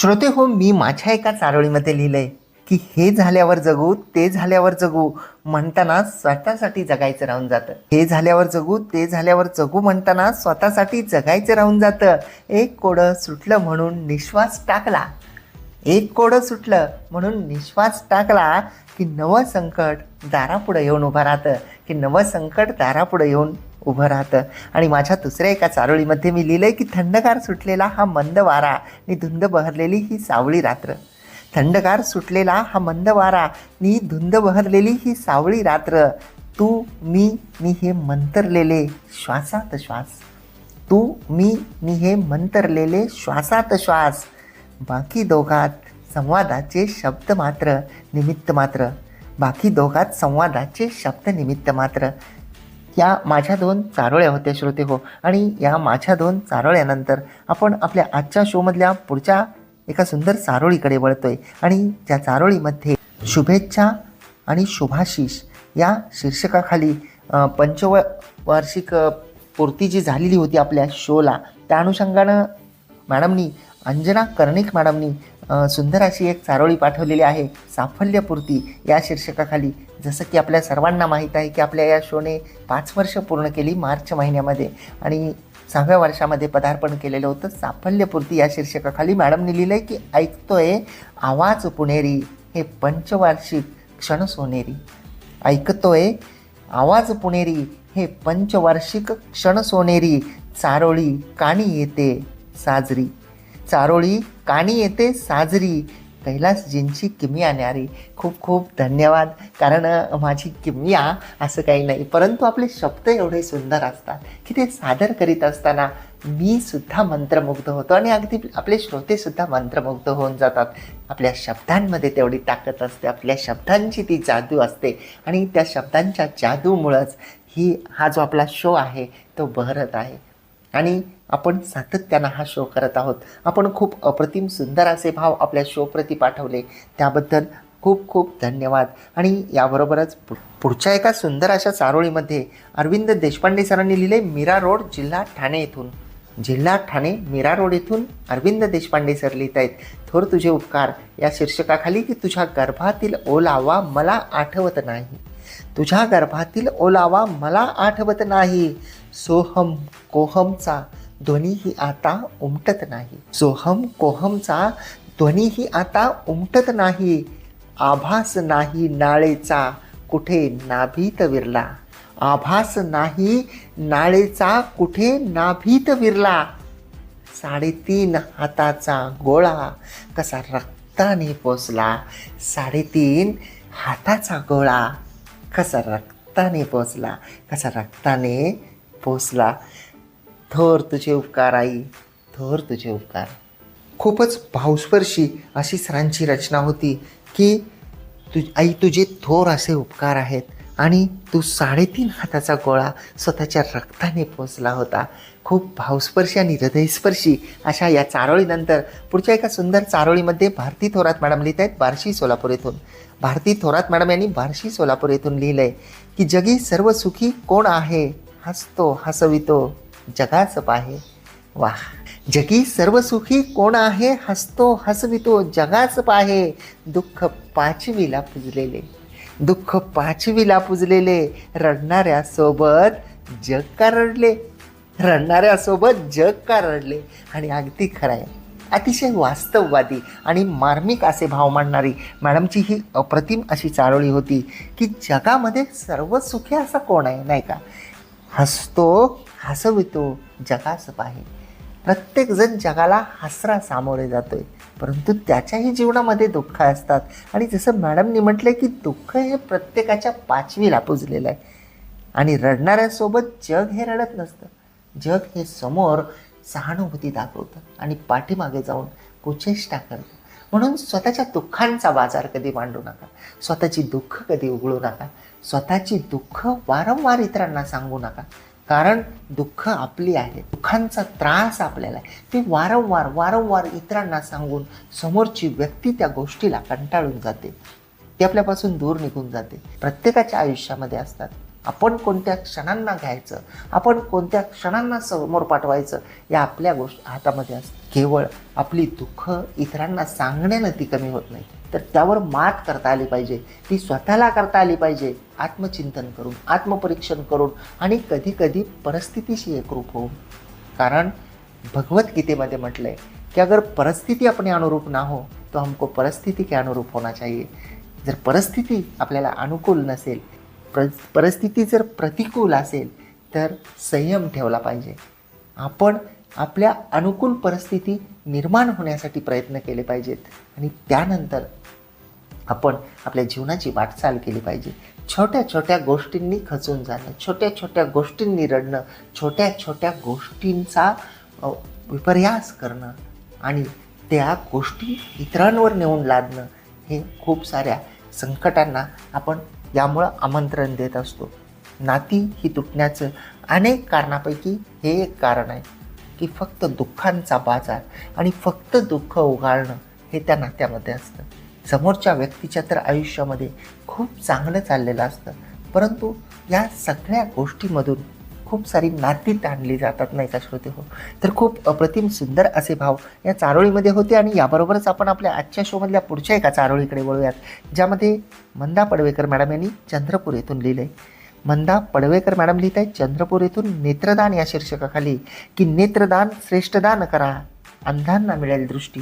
श्रोते हो मी माझ्या एका चारोळीमध्ये लिहिलंय की हे झाल्यावर जगू ते झाल्यावर जगू म्हणताना स्वतःसाठी जगायचं राहून जातं. हे झाल्यावर जगू ते झाल्यावर जगू म्हणताना स्वतःसाठी जगायचं राहून जातं. एक कोडं सुटलं म्हणून निश्वास टाकला. एक कोडं सुटलं म्हणून निश्वास टाकला की नवं संकट दारापुढं येऊन उभं राहतं. की नवं संकट दारापुढं येऊन उभं राहतं. आणि माझ्या दुसऱ्या एका चारोळीमध्ये मी लिहिलंय की थंडगार सुटलेला हा मंद वारा आणि धुंद बहरलेली ही सावळी रात्र. थंडगार सुटलेला हा मंद वारा नी धुंद बहरलेली ही सावळी रात्र. तू मी मी हे मंतरलेले श्वासात श्वास. तू मी मी हे मंतरलेले श्वासात श्वास. बाकी दोघात संवादाचे शब्द मात्र निमित्त मात्र. बाकी दोघात संवादाचे शब्द निमित्त मात्र. या माझ्या दोन चारोळ्या होत्या श्रोते हो. आणि या माझ्या दोन चारोळ्यानंतर आपण आपल्या आजच्या शोमधल्या पुढच्या एका सुंदर चारोळीकडे वळतोय. आणि त्या चारोळीमध्ये शुभेच्छा आणि शुभाशिष या शीर्षकाखाली अ, पंचव वार्षिक पूर्ती जी झालेली होती आपल्या शोला त्या अनुषंगानं मॅडमनी अंजना कर्णिक मॅडमनी सुंदर अशी एक चारोळी पाठवलेली आहे साफल्यपूर्ती या शीर्षकाखाली. जसं की आपल्या सर्वांना माहीत आहे की आपल्या या शोने पाच वर्ष पूर्ण केली मार्च महिन्यामध्ये आणि सहाव्या वर्षामध्ये पदार्पण केलेलं होतं. साफल्यपूर्ती या शीर्षकाखाली मॅडमने लिहिलं आहे की ऐकतोय आवाज पुणेरी हे पंचवार्षिक क्षण सोनेरी. ऐकतोय आवाज पुणेरी हे पंचवार्षिक क्षण सोनेरी चारोळी काणी येते साजरी. चारोळी काणी येते साजरी. कैलासजींची किमिया न्यारी. खूप खूप धन्यवाद. कारण माझी किमिया असं काही नाही. परंतु आपले शब्द एवढे सुंदर असतात की ते सादर करीत असताना मी सुद्धा मंत्रमुग्ध होतो आणि अगदी आपले श्रोते सुद्धा मंत्रमुग्ध होऊन जातात. आपल्या शब्दांमध्ये तेवढी ताकद असते. आपल्या शब्दांची ती जादू असते. आणि त्या शब्दांच्या जादूमुळंच ही हा जो आपला शो आहे तो बहरत आहे. आणि आपण सातत्यानं हा शो करत आहोत. आपण खूप अप्रतिम सुंदर असे भाव आपल्या शोप्रती पाठवले. त्याबद्दल खूप खूप धन्यवाद. आणि याबरोबरच पु- पुढच्या एका सुंदर अशा चारोळीमध्ये अरविंद देशपांडे सरांनी लिहिले मीरा रोड जिल्हा ठाणे येथून. जिल्हा ठाणे मीरा रोड येथून अरविंद देशपांडे सर लिहित आहेत. थोर तुझे उपकार. या शीर्षकाखाली की तुझ्या गर्भातील ओलावा मला आठवत नाही. तुझ्या गर्भातील ओलावा मला आठवत नाही. सोहम कोहमचा ध्वनीही आता उमटत नाही. सोहम कोहमचा ध्वनीही आता उमटत नाही. आभास नाही नाळेचा कुठे नाभीत विरला. आभास नाही नाळेचा कुठे नाभीत विरला. साडेतीन हाताचा गोळा कसा रक्ताने पोचला. साडेतीन हाताचा गोळा कसा रक्ताने पोचला. कसा रक्ताने पोचला. थोर तुझे उपकार आई. थोर तुझे उपकार. खूपच भावस्पर्शी अशी सरांची रचना होती की तु आई तुझे थोर असे उपकार आहेत आणि तू साडेतीन हाताचा गोळा स्वतःच्या रक्ताने पोचला होता. खूप भावस्पर्शी आणि हृदयस्पर्शी अशा या चारोळीनंतर पुढच्या एका सुंदर चारोळीमध्ये भारती थोरात मॅडम लिहित आहेत बार्शी सोलापूर येथून. भारती थोरात मॅडम यांनी बार्शी सोलापूर येथून लिहिलं आहे की जगी सर्व सुखी कोण आहे? हसतो हसवितो. जगाच पाहे. वा. जगी सर्व सुखी कोण आहे? हसतो हसवितो जगाच पाहे. दुःख पाचवीला पुजलेले. दुःख पाचवीला पुजलेले. रडणाऱ्यासोबत जग का रडले? रडणाऱ्यासोबत जग का रडले? आणि अगदी खरं आहे अतिशय वास्तववादी आणि मार्मिक असे भाव मांडणारी मॅडमची ही अप्रतिम अशी चारोळी होती की जगामध्ये सर्व सुखी असा कोण आहे नाही का? हसतो हसवितो जगास पाहे. प्रत्येकजण जगाला हसरा सामोरे जातोय. परंतु त्याच्याही जीवनामध्ये दुःख असतात. आणि जसं मॅडमनी म्हटलं की दुःख हे प्रत्येकाच्या पाचवीला पुजलेलं आहे. आणि रडणाऱ्यासोबत जग हे रडत नसतं. जग हे समोर सहानुभूती दाखवतं आणि पाठीमागे जाऊन कुचेष्टा करतं. म्हणून स्वतःच्या दुःखांचा बाजार कधी मांडू नका. स्वतःची दुःख कधी उघडू नका. स्वतःची दुःख वारंवार इतरांना सांगू नका. कारण दुःख आपली आहे दुःखांचा त्रास आपल्याला आहे. ते वारंवार वारंवार इतरांना सांगून समोरची व्यक्ती त्या गोष्टीला कंटाळून जाते. ती आपल्यापासून दूर निघून जाते. प्रत्येकाच्या आयुष्यामध्ये असतात. आपण कोणत्या क्षणांना घ्यायचं? आपण कोणत्या क्षणांना समोर पाठवायचं? या आपल्या गोष्ट हातामध्ये असतं केवळ आपली दुःख इतरांना सांगण्यानं ती कमी होत नाही. तर त्यावर मात करता आली पाहिजे. ती स्वतःला करता आली पाहिजे. आत्मचिंतन करून आत्मपरीक्षण करून आणि कधी कधी परिस्थितीशी एकरूप होऊन. कारण भगवद्गीतेमध्ये म्हटलं आहे कि अगर परिस्थिती अपने अनुरूप ना हो तो हमको परिस्थिती के अनुरूप होना चाहिए. जर परिस्थिती आपल्याला अनुकूल नसेल प्र परिस्थिती जर प्रतिकूल असेल तर संयम ठेवला पाहिजे. आपण आपल्या अनुकूल परिस्थिती निर्माण होण्यासाठी प्रयत्न केले पाहिजेत. आणि त्यानंतर आपण आपल्या जीवनाची वाटचाल केली पाहिजे. छोट्या छोट्या गोष्टींनी खचून जाणं छोट्या छोट्या गोष्टींनी रडणं छोट्या छोट्या गोष्टींचा विपर्यास करणं आणि त्या गोष्टी इतरांवर नेऊन लादणं हे खूप साऱ्या संकटांना आपण यामुळं आमंत्रण देत असतो. नाती ही तुटण्याचं अनेक कारणापैकी हे एक कारण आहे की फक्त दुःखांचा बाजार आणि फक्त दुःख उगाळणं हे त्या नात्यामध्ये असतं. समोरच्या व्यक्तीच्या तर आयुष्यामध्ये खूप चांगलं चाललेलं असतं परंतु या सगळ्या गोष्टीमधून खूप सारी नाती ताणली जातात नाही का श्रोते हो तर खूप अप्रतिम सुंदर असे भाव या चारोळीमध्ये होते आणि याबरोबरच आपण आपल्या आजच्या शोमधल्या पुढच्या एका चारोळीकडे वळूयात ज्यामध्ये मंदा पडवेकर मॅडम यांनी चंद्रपूर येथून लिहिलं. आहे मंदा पडवेकर मॅडम लिहित आहेत चंद्रपूर येथून नेत्रदान या शीर्षकाखाली की नेत्रदान श्रेष्ठदान करा अंधांना मिळेल दृष्टी.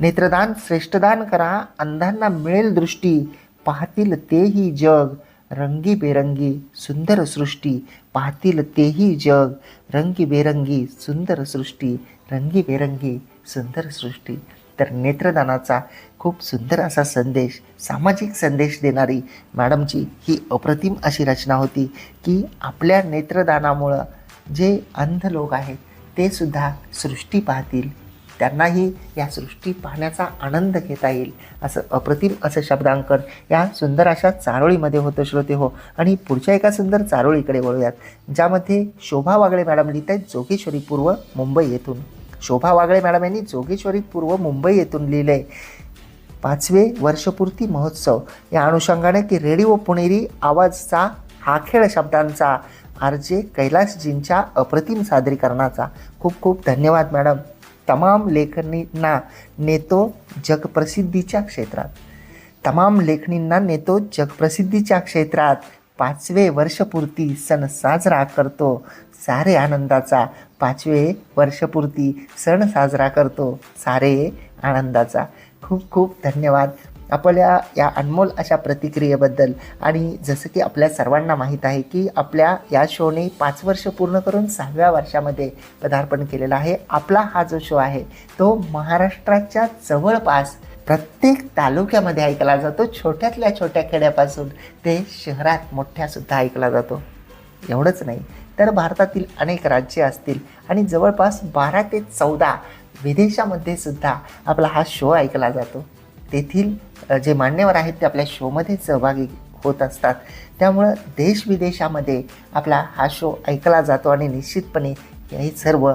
नेत्रदान श्रेष्ठदान करा अंधांना मिळेल दृष्टी पाहतील तेही जग रंगीबेरंगी सुंदर सृष्टी पाहतील तेही जग. रंगीबेरंगी सुंदर सृष्टी रंगीबेरंगी सुंदर सृष्टी. तर नेत्रदानाचा खूप सुंदर असा संदेश सामाजिक संदेश देणारी मॅडमची ही अप्रतिम अशी रचना होती की आपल्या नेत्रदानामुळं जे अंध लोक आहेत ते सुद्धा सृष्टी पाहतील. त्यांनाही या सृष्टी पाहण्याचा आनंद घेता येईल असं अप्रतिम असं शब्दांकन या सुंदर अशा चारोळीमध्ये होतं श्रोते हो. आणि पुढच्या एका सुंदर चारोळीकडे वळूयात ज्यामध्ये शोभा वागळे मॅडम लिहित आहेत जोगेश्वरी पूर्व मुंबई येथून. शोभा वागळे मॅडम यांनी जोगेश्वरी पूर्व मुंबई येथून लिहिलं आहे पाचवे वर्षपूर्ती महोत्सव. या अनुषंगाने की रेडिओ पुणेरी आवाजचा हा खेळ शब्दांचा आर जे कैलासजींच्या अप्रतिम सादरीकरणाचा. खूप खूप धन्यवाद मॅडम. तमाम लेखनींना नेतो जगप्रसिद्धीच्या क्षेत्रात. तमाम लेखणींना नेतो जगप्रसिद्धीच्या क्षेत्रात. पाचवे वर्षपूर्ती सण साजरा करतो. सारे आनंदाचा पाचवे वर्षपूर्ती सण साजरा करतो. सारे आनंदाचा. खूप खूप धन्यवाद. आपल्या या अनमोल अशा प्रतिक्रियेबद्दल आणि जसं की आपल्या सर्वांना माहीत आहे की आपल्या या शोने पाच वर्ष पूर्ण करून सहाव्या वर्षामध्ये पदार्पण केलेला आहे. आपला हा जो शो आहे तो महाराष्ट्राच्या जवळपास प्रत्येक तालुक्यामध्ये ऐकला जातो. छोट्यातल्या छोट्या खेड्यापासून ते शहरात मोठ्यासुद्धा ऐकला जातो. एवढंच नाही तर भारतातील अनेक राज्ये असतील आणि जवळपास बारा ते चौदा विदेशामध्ये सुद्धा आपला हा शो ऐकला जातो. तेथील जे मान्यवर आहेत ते आपल्या शोमध्ये सहभागी होत असतात. त्यामुळं देश विदेशामध्ये आपला हा शो ऐकला जातो आणि निश्चितपणे हे सर्व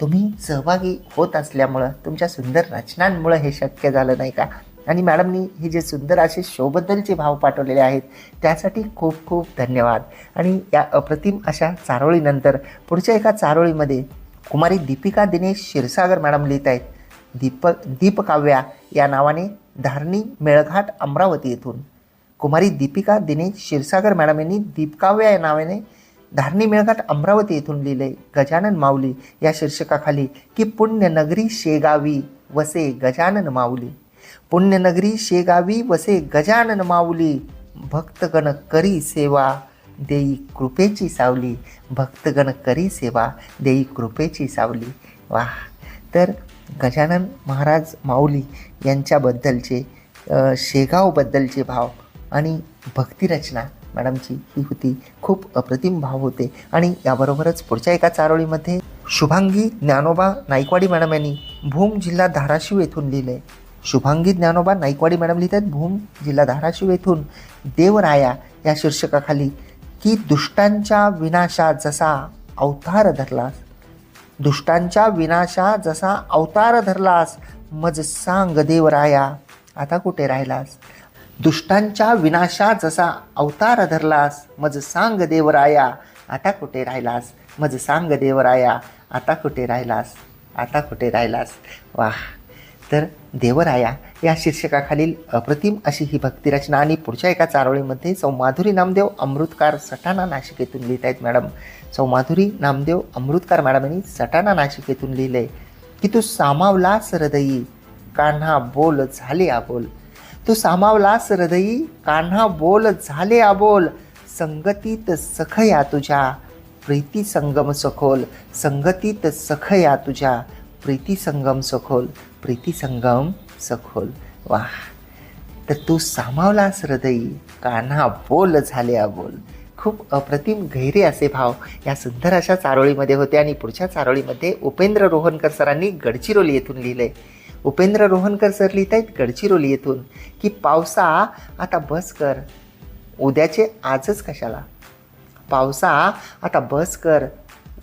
तुम्ही सहभागी होत असल्यामुळं तुमच्या सुंदर रचनांमुळं हे शक्य झालं नाही का? आणि मॅडमनी हे जे सुंदर असे शोबद्दलचे भाव पाठवलेले आहेत त्यासाठी खूप खूप धन्यवाद. आणि या अप्रतिम अशा चारोळीनंतर पुढच्या एका चारोळीमध्ये कुमारी दीपिका दिनेश क्षीरसागर मॅडम लिहित आहेत दीपक दीपकाव्या या नावाने धारणी मेळघाट अमरावती येथून. कुमारी दीपिका दिनेश क्षीरसागर मॅडम यांनी दीपकाव्या या नावाने धारणी मेळघाट अमरावती येथून लिहिले. गजानन माऊली या शीर्षकाखाली की पुण्यनगरी शेगावी वसे गजानन माऊली. पुण्यनगरी शेगावी वसे गजानन माऊली. भक्तगण करी सेवा देई कृपेची सावली. भक्तगण करी सेवा देई कृपेची सावली. वा तर गजानन महाराज माऊली यांच्याबद्दलचे शेगावबद्दलचे भाव आणि भक्तिरचना मॅडमची ही होती. खूप अप्रतिम भाव होते. आणि याबरोबरच पुढच्या एका चारोळीमध्ये शुभांगी ज्ञानोबा नाईकवाडी मॅडम यांनी भूम जिल्हा धाराशिव येथून लिहिले. शुभांगी ज्ञानोबा नाईकवाडी मॅडम लिहितात भूम जिल्हा धाराशिव येथून देवराया या शीर्षकाखाली की दुष्टांच्या विनाशा जसा अवतार धरलास दुष्टांच्या विनाशा जसा अवतार धरलास मज सांग देवराया आता कुठे राहिलास? दुष्टांच्या विनाशा जसा अवतार धरलास मज सांग देवराया आता कुठे राहिलास? मज सांग देवराया आता कुठे राहिलास? आता कुठे राहिलास? वाह! तर देवराया या शीर्षकाखालील अप्रतिम अशी ही भक्तिरचना आणि पुढच्या एका चारोळीमध्ये सौ माधुरी नामदेव अमृतकार सटाणा नाशिकेतून लिहित आहेत मॅडम. सौमाधुरी नामदेव अमृतकार मॅडम यांनी सटाणा लिहिलं. लिहिलंय की तू सामावलास हृदयी कान्हा बोल झाले आबोल. तू सामावलास हृदयी कान्हा बोल झाले आबोल. संगतीत सखया तुझ्या प्रीती संगम सखोल. संगतीत सखया तुझ्या प्रीती संगम सखोल. प्रीती संगम सखोल. वाह. तर तू सामावलास हृदयी कान्हा बोल झाले आबोल. खूप अप्रतिम गहिरे असे भाव या सुंदर अशा चारोळीमध्ये होते आणि पुढच्या चारोळीमध्ये उपेंद्र रोहनकर सरांनी गडचिरोली येथून लिहिलंय. उपेंद्र रोहनकर सर लिहित आहेत गडचिरोली येथून की पावसा आता बस कर. उद्याचे आजच कशाला? पावसा आता बस कर.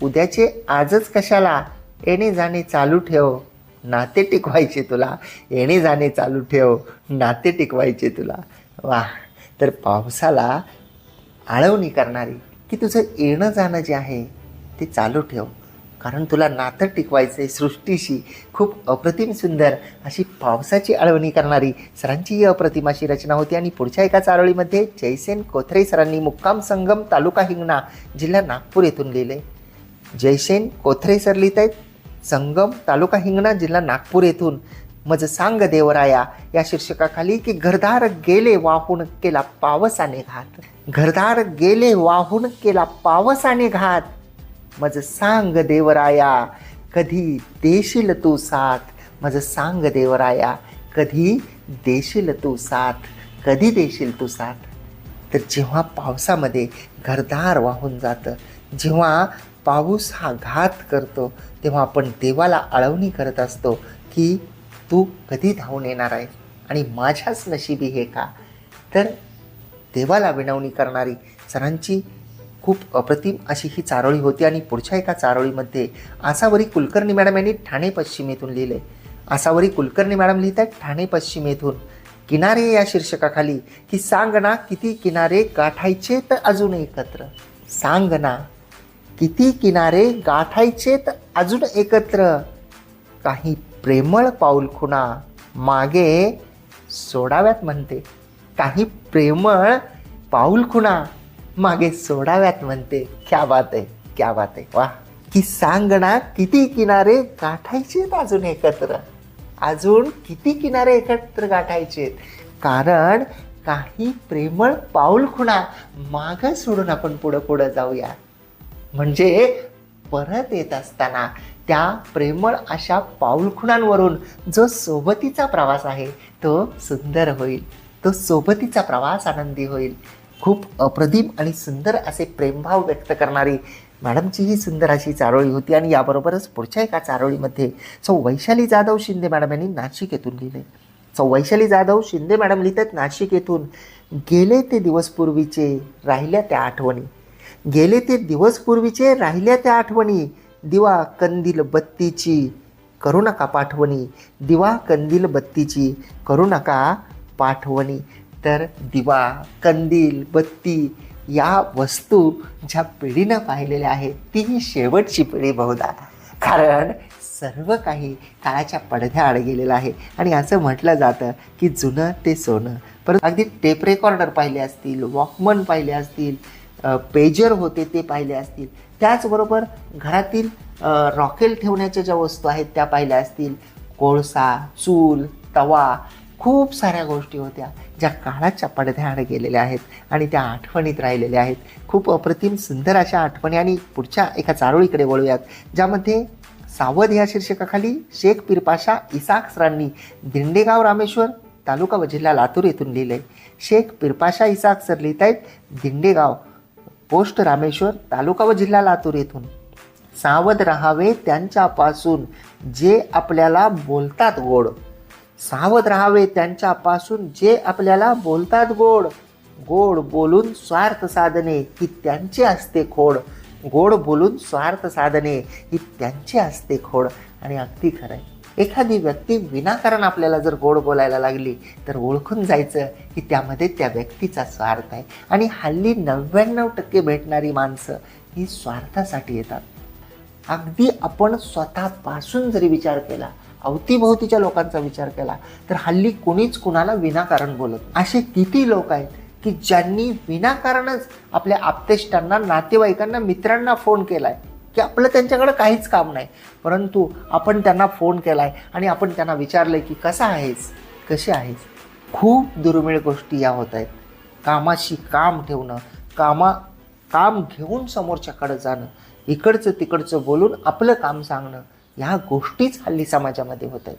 उद्याचे आजच कशाला? येणे जाणे चालू ठेव. नाते टिकवायचे तुला. येणे जाणे चालू ठेव. नाते टिकवायचे तुला. वा तर पावसाला आळवणी करणारी की तुझं येणं जाणं जे आहे ते चालू ठेव. कारण तुला नातं टिकवायचं आहे सृष्टीशी. खूप अप्रतिम सुंदर अशी पावसाची आळवणी करणारी सरांची ही अप्रतिम अशी रचना होती. आणि पुढच्या एका चारोळीमध्ये जयसेन कोथरे सरांनी मुक्काम संगम तालुका हिंगणा जिल्हा नागपूर येथून लिहिले. जयसेन कोथरे सर लिहित आहेत संगम तालुका हिंगणा जिल्हा नागपूर येथून. मज सांग देवराया या शीर्षकाखाली की घरदार गेले वाहून केला पावसाने घात. घरदार गेले वाहून केला पावसाने घात. मज सांग देवराया कधी देशील तू साथ? मज सांग देवराया कधी देशील तू साथ? कधी देशील तू साथ? तर जेव्हा पावसामध्ये घरदार वाहून जातं जेव्हा पाऊस हा घात करतो तेव्हा आपण देवाला आळवणी करत असतो की तू कधी धावून येणार आहे आणि माझ्याच नशिबी हे का? तर देवाला विनवणी करणारी सरांची खूप अप्रतिम अशी ही चारोळी होती आणि पुढच्या एका चारोळीमध्ये आसावरी कुलकर्णी मॅडम यांनी ठाणे पश्चिमेतून लिहिले. आसावरी कुलकर्णी मॅडम लिहित आहेत ठाणे पश्चिमेतून किनारे या शीर्षकाखाली की सांग ना किती किनारे गाठायचे तर अजून एकत्र. सांग ना किती किनारे गाठायचे तर अजून एकत्र. काही प्रेमळ पाऊल खुणा मागे सोडाव्यात म्हणते. काही प्रेमळ पाऊल खुणा मागे सोडाव्यात म्हणते. क्या बात आहे क्या बात आहे. वा की सांग ना किती किनारे गाठायचे अजून एकत्र. अजून किती किनारे एकत्र गाठायचे कारण काही प्रेमळ पाऊल खुणा माग सोडून आपण पुढं पुढं जाऊया. म्हणजे परत येत असताना त्या प्रेमळ अशा पाऊलखुणांवरून जो सोबतीचा प्रवास आहे तो सुंदर होईल. तो सोबतीचा प्रवास आनंदी होईल. खूप अप्रतिम आणि सुंदर असे प्रेमभाव व्यक्त करणारी मॅडमची ही सुंदर अशी चारोळी होती आणि याबरोबरच पुढच्या एका चारोळीमध्ये सौ वैशाली जाधव शिंदे मॅडम यांनी नाशिक येथून लिहिले सौ वैशाली जाधव शिंदे मॅडम लिहितात नाशिक येथून गेले ते दिवसपूर्वीचे राहिल्या त्या आठवणी. गेले ते दिवसपूर्वीचे राहिल्या त्या आठवणी. दिवा कंदील बत्तीची करू नका पाठवणी. दिवा कंदील बत्तीची करू नका पाठवणी. तर दिवा कंदील बत्ती या वस्तू ज्या पिढीनं पाहिलेल्या आहेत ती ही शेवटची पिढी बहुधा. कारण सर्व काही काळाच्या पडद्याआड गेलेलं आहे. आणि असं म्हटलं जातं की जुनं ते सोनं. परत अगदी टेप रेकॉर्डर पाहिले असतील वॉकमन पाहिले असतील पेजर होते ते पाहिले असतील. त्याचबरोबर घरातील रॉकेल ठेवण्याच्या ज्या वस्तू आहेत त्या पाहिल्या असतील. कोळसा चूल तवा खूप साऱ्या गोष्टी होत्या ज्या काळाच्या पडद्याआड गेलेल्या आहेत आणि त्या आठवणीत राहिलेल्या आहेत. खूप अप्रतिम सुंदर अशा आठवणी आणि पुढच्या एका चारोळीकडे वळूयात ज्यामध्ये सावध या शीर्षकाखाली शेख पिरपाशा इसाक सरांनी दिंडेगाव रामेश्वर तालुका व जिल्हा लातूर येथून लिहिले. शेख पिरपाशा इसाक सर लिहित आहेत दिंडेगाव पोस्ट रामेश्वर तालुका व जिल्हा लातूर येथून. सावध राहावे त्यांच्यापासून जे आपल्याला बोलतात गोड. सावध राहावे त्यांच्यापासून जे आपल्याला बोलतात गोड. गोड बोलून स्वार्थ साधणे ही त्यांची असते खोड. गोड बोलून स्वार्थ साधणे ही त्यांची असते खोड. आणि अगदी खरं आहे एखादी व्यक्ती विनाकारण आपल्याला जर गोड बोलायला लागली तर ओळखून जायचं की त्यामध्ये त्या व्यक्तीचा स्वार्थ आहे. आणि हल्ली नव्याण्णव टक्के भेटणारी माणसं ही स्वार्थासाठी येतात. अगदी आपण स्वतःपासून जरी विचार केला अवतीभोवतीच्या लोकांचा विचार केला तर हल्ली कोणीच कुणाला विनाकारण बोलत असे किती लोक आहेत की ज्यांनी विनाकारणच आपल्या आप्तेष्टांना नातेवाईकांना मित्रांना फोन केला आहे की आपलं त्यांच्याकडं काहीच काम नाही. परंतु आपण त्यांना फोन केला आहे आणि आपण त्यांना विचारलंय की कसा आहेस? कशी आहेस? खूप दुर्मिळ गोष्टी या होत आहेत. कामाशी काम ठेवणं कामा काम घेऊन समोरच्याकडं जाणं इकडचं तिकडचं बोलून आपलं काम सांगणं ह्या गोष्टीच हल्ली समाजामध्ये होत आहेत.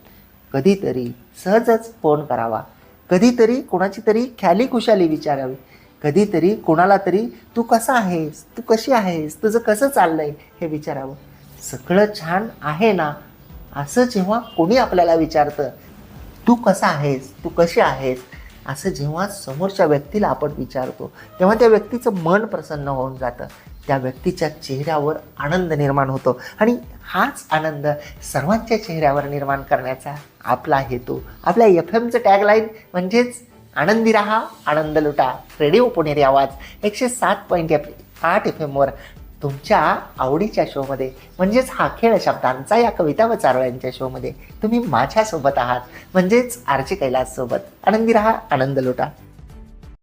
कधीतरी सहजच फोन करावा. कधीतरी कोणाची तरी ख्याली खुशाली विचारावी. कधीतरी कोणाला तरी तू कसा आहेस? तू कशी आहेस? तुझं कसं चाललंय? हे विचारावं. सगळं छान आहे ना? असं जेव्हा कोणी आपल्याला विचारतं तू कसा आहेस? तू कशी आहेस? असं जेव्हा समोरच्या व्यक्तीला आपण विचारतो तेव्हा त्या व्यक्तीचं मन प्रसन्न होऊन जातं. त्या व्यक्तीच्या चेहऱ्यावर आनंद निर्माण होतो. आणि हाच आनंद सर्वांच्या चेहऱ्यावर निर्माण करण्याचा आपला हेतू. आपल्या एफ एमचं टॅगलाईन म्हणजेच आनंदी राहा आनंद लुटा रेडिओ पुणेरी आवाज एकशे सात पॉईंट एफ आठ एफ एमवर तुमच्या आवडीच्या शोमध्ये म्हणजेच हा खेळ शब्दांचा या कविता व चारोळ्यांच्या शोमध्ये तुम्ही माझ्यासोबत आहात. म्हणजेच आरचे कैलाससोबत आनंदी राहा आनंद लुटा